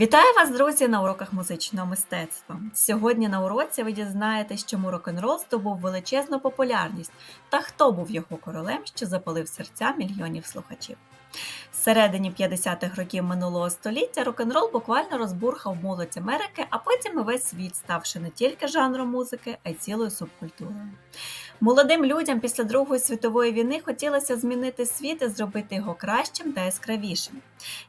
Вітаю вас, друзі, на уроках музичного мистецтва. Сьогодні на уроці ви дізнаєтесь, чому рок-н-рол здобув величезну популярність та хто був його королем, що запалив серця мільйонів слухачів. Всередині 50-х років минулого століття рок-н-рол буквально розбурхав молодь Америки, а потім і весь світ, ставши не тільки жанром музики, а й цілою субкультурою. Молодим людям після Другої світової війни хотілося змінити світ і зробити його кращим та яскравішим.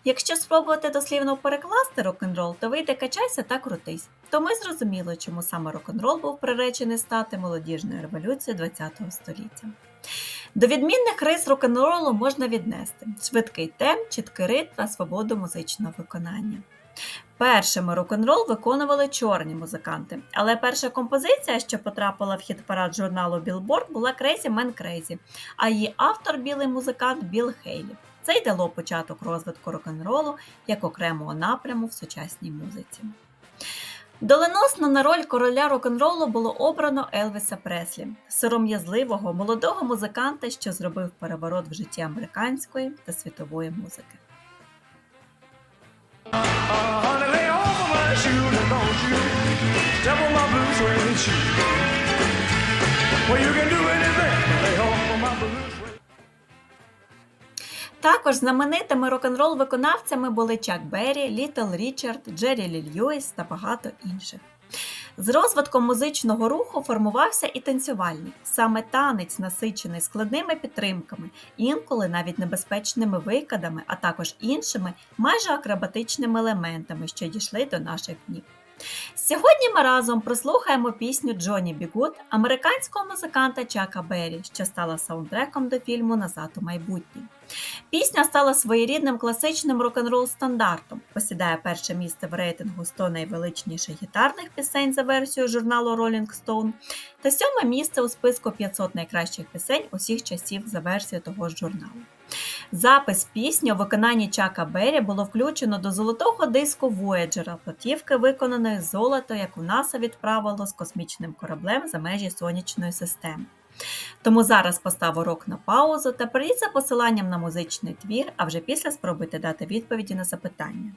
Якщо спробувати дослівно перекласти рок-н-рол, то вийде качайся та крутись. То ми зрозуміли, чому саме рок-н-рол був приречений стати молодіжною революцією ХХ століття. До відмінних рис рок-н-ролу можна віднести швидкий темп, чіткий ритм та свободу музичного виконання. Першими рок-н-рол виконували чорні музиканти, але перша композиція, що потрапила в хіт-парад журналу Billboard, була Crazy Man Crazy, а її автор білий музикант Білл Хейлі. Це й дало початок розвитку рок-н-ролу як окремого напряму в сучасній музиці. Доленосно на роль короля рок-н-ролу було обрано Елвіса Преслі, сором'язливого молодого музиканта, що зробив переворот в житті американської та світової музики. Well, you can do anything, lay over my blue suede Також знаменитими рок-н-рол виконавцями були Чак Беррі, Літл Річард, Джері Лі Льюіс та багато інших. З розвитком музичного руху формувався і танцювальний. Саме танець, насичений складними підтримками, інколи навіть небезпечними викидами, а також іншими майже акробатичними елементами, що дійшли до наших днів. Сьогодні ми разом прослухаємо пісню Джоні Бігуд американського музиканта Чака Беррі, що стала саундтреком до фільму Назад у майбутнє. Пісня стала своєрідним класичним рок-н-рол стандартом, посідає перше місце в рейтингу 100 найвеличніших гітарних пісень за версією журналу Rolling Stone та сьоме місце у списку 500 найкращих пісень усіх часів за версією того ж журналу. Запис пісні у виконанні Чака Беррі було включено до золотого диску Voyager, платівки виконаної з золота, яку НАСА відправило з космічним кораблем за межі сонячної системи. Тому зараз постав урок на паузу та перейдіть посиланням на музичний твір, а вже після спробуйте дати відповіді на запитання.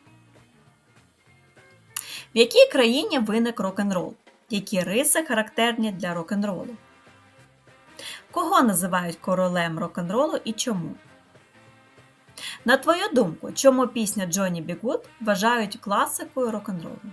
В якій країні виник рок-н-рол? Які риси характерні для рок-н-ролу? Кого називають королем рок-н-ролу і чому? На твою думку, чому пісня Джонні Бігуд вважають класикою рок-н-ролу?